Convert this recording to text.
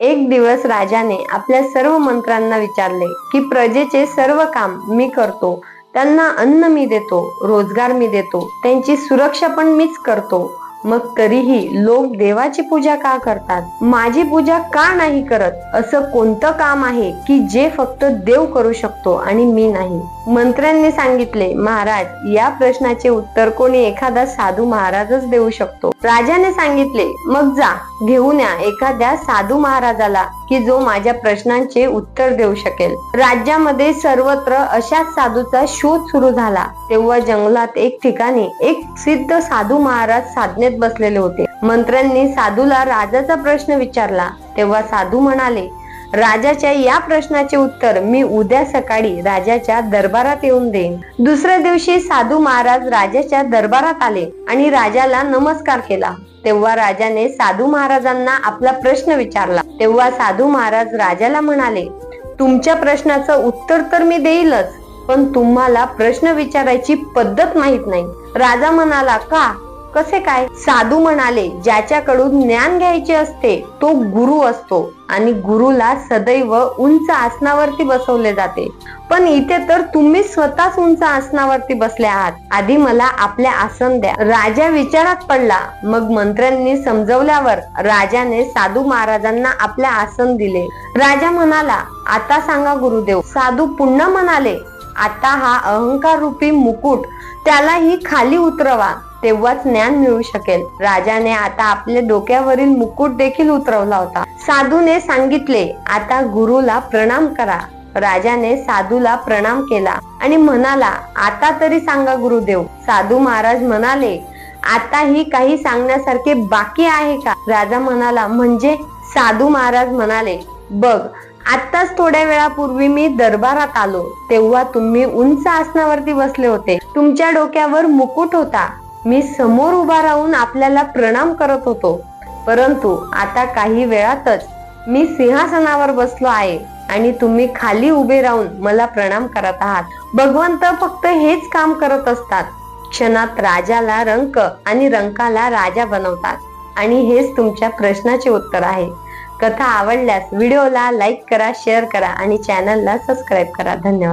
एक दिवस राजाने आपल्या सर्व मंत्र्यांना विचारले की प्रजेचे सर्व काम मी करतो. त्यांना अन्न मी देतो रोजगार मी देतो. त्यांची सुरक्षा पण मीच करतो. मग तरीही लोक देवाची पूजा का करतात? माझी पूजा का नाही करत? असं कोणतं काम आहे की जे फक्त देव करू शकतो आणि मी नाही? मंत्र्यांनी सांगितले महाराज या प्रश्नाचे उत्तर कोणी एखादा साधू महाराजच देऊ शकतो. राजाने सांगितले मग जा घेऊन या एखाद्या साधू महाराजाला की जो माझ्या प्रश्नांचे उत्तर देऊ शकेल. राज्यामध्ये सर्वत्र अशाच साधूचा शोध सुरू झाला. तेव्हा जंगलात एक ठिकाणी एक सिद्ध साधू महाराज साधने साधनेत बसलेले होते. मंत्र्यांनी साधूला राजाचा प्रश्न विचारला. तेव्हा साधू म्हणाले राजाच्या या प्रश्नाचे उत्तर मी उद्या सकाळी राजाच्या दरबारात येऊन देईन. दुसऱ्या दिवशी साधू महाराज राजाच्या दरबारात आले आणि राजाला नमस्कार केला. तेव्हा राजाने साधू महाराजांना आपला प्रश्न विचारला. तेव्हा साधू महाराज राजाला म्हणाले तुमच्या प्रश्नाचं उत्तर तर मी देईलच पण तुम्हाला प्रश्न विचारायची पद्धत माहीत नाही. राजा म्हणाला का? कसे काय? साधू म्हणाले ज्याच्याकडून ज्ञान घ्यायचे असते तो गुरु असतो. आणि गुरुला सदैव उंच आसनावरती बसवले जाते. पण इथे तर तुम्ही स्वतःच उंच आसनावरती बसले आहात. आधी मला आपले आसन द्या. राजा विचारात पडला. मग मंत्र्यांनी समजवल्यावर राजाने साधू महाराजांना आपले आसन दिले. राजा म्हणाला आता सांगा गुरुदेव. साधू पुन्हा म्हणाले आता हा अहंकार रूपी मुकुट त्यालाही खाली उतरवा. तेव्हाच ज्ञान मिळू शकेल. राजाने आता आपल्या डोक्यावरील मुकुट देखील उतरवला होता. साधूने सांगितले आता गुरुला प्रणाम करा. राजाने साधूला प्रणाम केला आणि म्हणाला आता तरी सांगा गुरुदेव. साधू महाराज म्हणाले आता ही काही सांगण्यासारखे बाकी आहे का? राजा म्हणाला म्हणजे? साधू महाराज म्हणाले बघ आताच थोड्या वेळापूर्वी मी दरबारात आलो. तेव्हा तुम्ही उंच आसनावरती बसले होते. तुमच्या डोक्यावर मुकुट होता. मी समोर उभा राहून आपल्याला प्रणाम करत होतो. परंतु आता काही वेळातच मी सिंहासनावर बसलो आहे आणि तुम्ही खाली उभे राहून मला प्रणाम करत आहात. भगवंत फक्त हेच काम करत असतात. क्षणात राजाला रंक आणि रंकाला राजा बनवतात. आणि हेच तुमच्या प्रश्नाचे उत्तर आहे. कथा आवडल्यास व्हिडिओला लाईक करा शेअर करा आणि चॅनलला सबस्क्राईब करा. धन्यवाद.